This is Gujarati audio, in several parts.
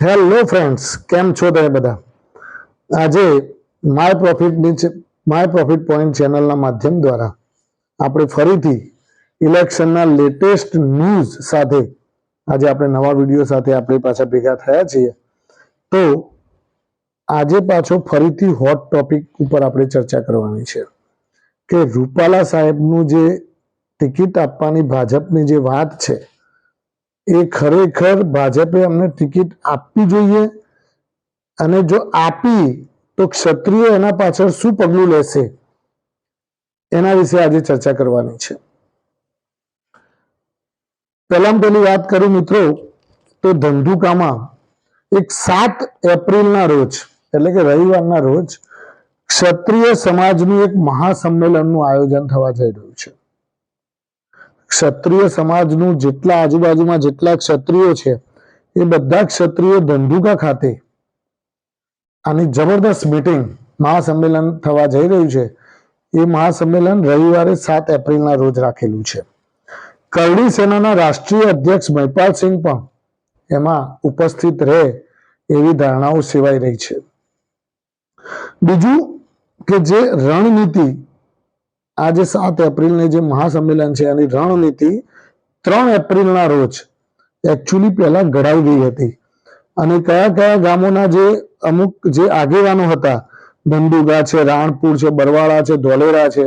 હેલો ફ્રેન્ડ્સ, કેમ છો તમે બધા? આજે માય પ્રોફિટની માય પ્રોફિટ પોઈન્ટ ચેનલના માધ્યમ દ્વારા આપણે ફરીથી ઇલેક્શનના લેટેસ્ટ ન્યૂઝ સાથે આજે આપણે નવા વીડિયો સાથે આપણી પાછા ભેગા થયા છીએ. તો આજે પાછો ફરીથી હોટ ટોપિક ઉપર આપણે ચર્ચા કરવાની છે કે રૂપાલા સાહેબનું જે ટિકિટ આપવાની ભાજપની જે વાત છે એ ખરેખર ભાજપે અમને ટિકિટ આપવી જોઈએ અને જો આપી, તો ક્ષત્રિય એના પાછળ શું પગલું લેશે? એના વિશે આજે ચર્ચા કરવાની છે. પહેલામાં પેલી વાત કરું મિત્રો, તો ધંધુકામાં એક સાત એપ્રિલના રોજ, એટલે કે રવિવારના રોજ, ક્ષત્રિય સમાજનું એક મહાસંમેલનનું આયોજન થવા જઈ રહ્યું છે. ક્ષત્રિય સમાજનું જેટલા આજુબાજુમાં જેટલા ક્ષત્રિયો છે, એ બધા ક્ષત્રિયો ધંધુકા ખાતે. આની જબરદસ્ત મીટિંગ મહાસંમેલન થવા જઈ રહ્યું છે. એ મહાસંમેલન રવિવારે સાત એપ્રિલના રોજ રાખેલું છે. કરડી સેનાના રાષ્ટ્રીય અધ્યક્ષ મહિપાલસિંહ પણ એમાં ઉપસ્થિત રહે એવી ધારણાઓ સેવાઈ રહી છે. બીજું કે જે રણનીતિ આજે સાત એપ્રિલને જે મહાસંમેલન છે એની રણનીતિ ત્રણ એપ્રિલના રોજ એકચ્યુઅલી પહેલા ઘડાઈ ગઈ હતી. અને કયા કયા ગામોના જે અમુક જે આગેવાનો હતા, ધંધુગા છે, રાણપુર છે, બરવાળા છે, ધોલેરા છે,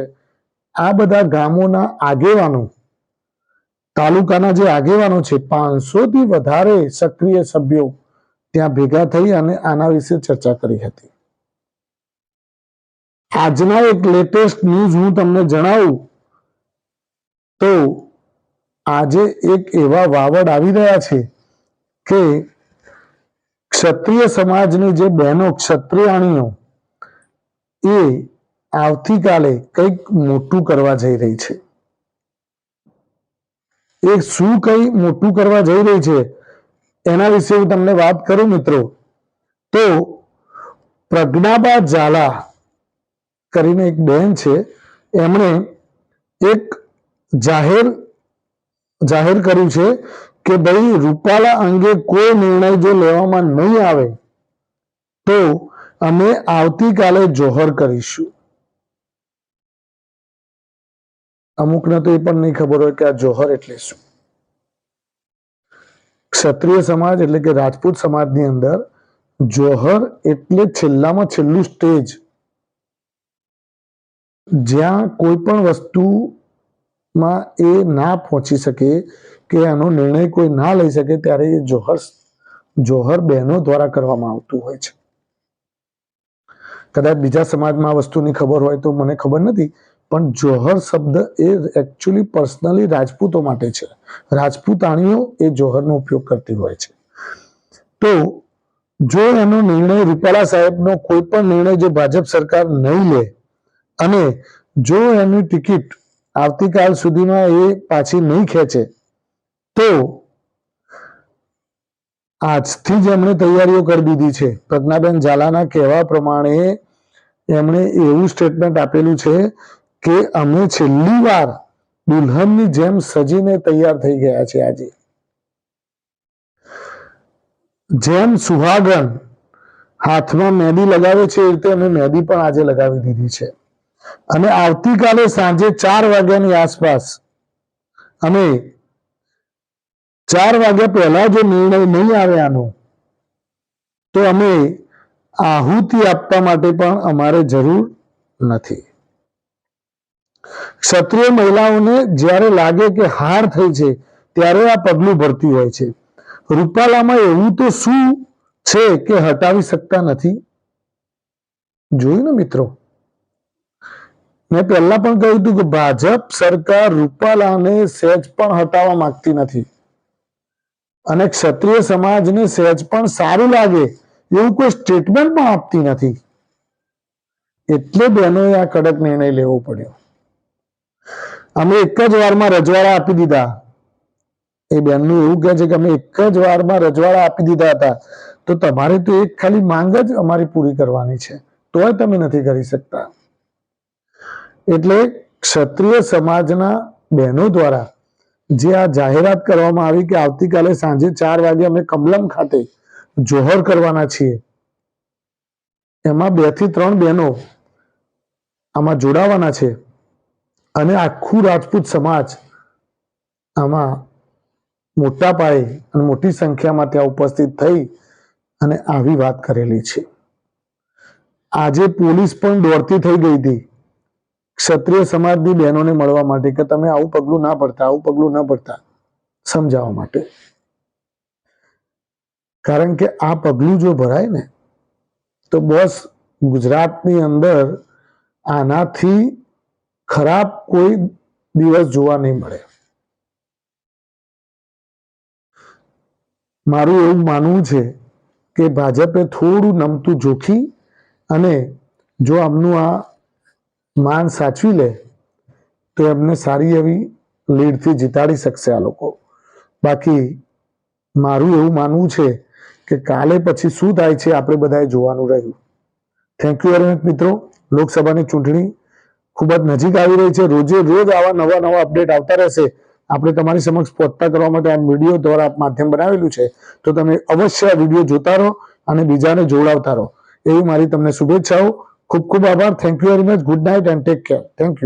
આ બધા ગામોના આગેવાનો, તાલુકાના જે આગેવાનો છે પાંચસો થી વધારે સક્રિય સભ્યો ત્યાં ભેગા થઈ અને આના વિશે ચર્ચા કરી હતી. આજના એક લેટેસ્ટ ન્યૂઝ હું તમને જણાવું તો આજે એક એવા વાવડ આવી રહ્યા છે કે ક્ષત્રિય સમાજની જે બહેનો, ક્ષત્રિયાણીઓ, એ આવતીકાલે કંઈક મોટું કરવા જઈ રહી છે. એ શું કઈ મોટું કરવા જઈ રહી છે એના વિશે હું તમને વાત કરું મિત્રો. તો પ્રજ્ઞાબા ઝાલા કરીને એક બહેન છે, એમણે એક જાહેર જાહેર કર્યું છે કે ભાઈ રૂપાલા અંગે કોઈ નિર્ણય જો લેવામાં નહીં આવે, તો અમે આવતીકાલે જોહર કરીશું. અમુકને તો એ પણ નહીં ખબર હોય કે આ જોહર એટલે શું. ક્ષત્રિય સમાજ એટલે કે રાજપૂત સમાજની અંદર જોહર એટલે છેલ્લામાં છેલ્લું સ્ટેજ જ્યાં કોઈ પણ વસ્તુમાં એ ના પહોંચી શકે કે એનો નિર્ણય કોઈ ના લઈ શકે, ત્યારે એ જોહર જોહર બહેનો દ્વારા કરવામાં આવતું હોય છે. કદાચ બીજા સમાજમાં વસ્તુની ખબર હોય તો મને ખબર નથી, પણ જોહર શબ્દ એ એકચ્યુઅલી પર્સનલી રાજપૂતો માટે છે. રાજપૂતાણીઓ એ જોહરનો ઉપયોગ કરતી હોય છે. તો જો એનો નિર્ણય રૂપાલા સાહેબનો કોઈ પણ નિર્ણય જો ભાજપ સરકાર નહીં લે અને જો એની ટિકિટ આવતીકાલ સુધીમાં એ પાછી નહીં ખેંચે, તો આજથી જ એમણે તૈયારીઓ કરી દીધી છે. પ્રજ્ઞાબેન ઝાલાના કહેવા પ્રમાણે એમણે એવું સ્ટેટમેન્ટ આપેલું છે કે અમે છેલ્લી વાર દુલ્હનની જેમ સજીને તૈયાર થઈ ગયા છે આજે. જેમ સુહાગણ હાથમાં મહેંદી લગાવે છે એ રીતે અમે મહેંદી પણ આજે લગાવી દીધી છે. અને આવતીકાલે સાંજે ચાર વાગ્યાની આસપાસ અમે ચાર વાગ્યા પહેલા જો નિર્ણય નહીં આવે આનો, તો અમે આહુતિ આપવા માટે પણ અમારે જરૂર નથી. ક્ષત્રિય મહિલાઓને જ્યારે લાગે કે હાર થઈ છે, ત્યારે આ પગલું ભરતી હોય છે. રૂપાલામાં એવું તો શું છે કે હટાવી શકતા નથી? જોયું ને મિત્રો? મેં પહેલા પણ કહ્યું હતું કે ભાજપ સરકાર રૂપાલાને સહેજ પણ હટાવવા માંગતી નથી. અને ક્ષત્રિય સમાજને સહેજ પણ સારું લાગે એવું કોઈ સ્ટેટમેન્ટ પણ આપતી નથી. એટલે બહેનોએ આ કડક નિર્ણય લેવો પડ્યો. અમે એક જ વારમાં રજવાડા આપી દીધા. એ બેનનું એવું કહે છે કે અમે એક જ વારમાં રજવાડા આપી દીધા હતા. તો તમારે તો એક ખાલી માંગ જ અમારી પૂરી કરવાની છે. તોય તમે નથી કરી શકતા. એટલે ક્ષત્રિય સમાજના બહેનો દ્વારા જે આ જાહેરાત કરવામાં આવી કે આવતીકાલે સાંજે ચાર વાગે અમે કમલમ ખાતે જોહર કરવાના છીએ, એમાં બેથી ત્રણ બહેનો આમાં જોડાવાના છે અને આખું રાજપૂત સમાજ આમાં મોટા પાયે અને મોટી સંખ્યામાં ત્યાં ઉપસ્થિત થઈ અને આવી વાત કરેલી છે. આજે પોલીસ પણ દોડતી થઈ ગઈ હતી. ક્ષત્રિય સમાજની બહેનોને મળવા માટે કે તમે આવું પગલું ના પડતા આવું પગલું ના પડતા સમજાવવા માટે. કારણ કે આ પગલું જો ભરાય ને, તો બસ ગુજરાતની અંદર આનાથી ખરાબ કોઈ દિવસ જોવા નહીં મળે. મારું એવું માનવું છે કે ભાજપે થોડું નમતું જોખી અને જો આમનું આ માન સાચવી લે, તો એમને સારી એવી લીડથી જીતાડી શકશે આ લોકો. બાકી મારું એવું માનવું છે કે કાલે પછી શું થાય છે આપણે બધાએ જોવાનું રહ્યું. થેન્ક યુ વેરી મચ મિત્રો. લોકસભાની ચૂંટણી ખૂબ જ નજીક આવી રહી છે. રોજે રોજ આવા નવા નવા અપડેટ આવતા રહેશે. આપણે તમારી સમક્ષ પહોંચતા કરવા માટે આ વીડિયો દ્વારા માધ્યમ બનાવેલું છે. તો તમે અવશ્ય આ વીડિયો જોતા રહો અને બીજાને જોડાવતા રહો. એવી મારી તમને શુભેચ્છાઓ. ખૂબ ખૂબ આભાર. Thank you very much good night and take care thank you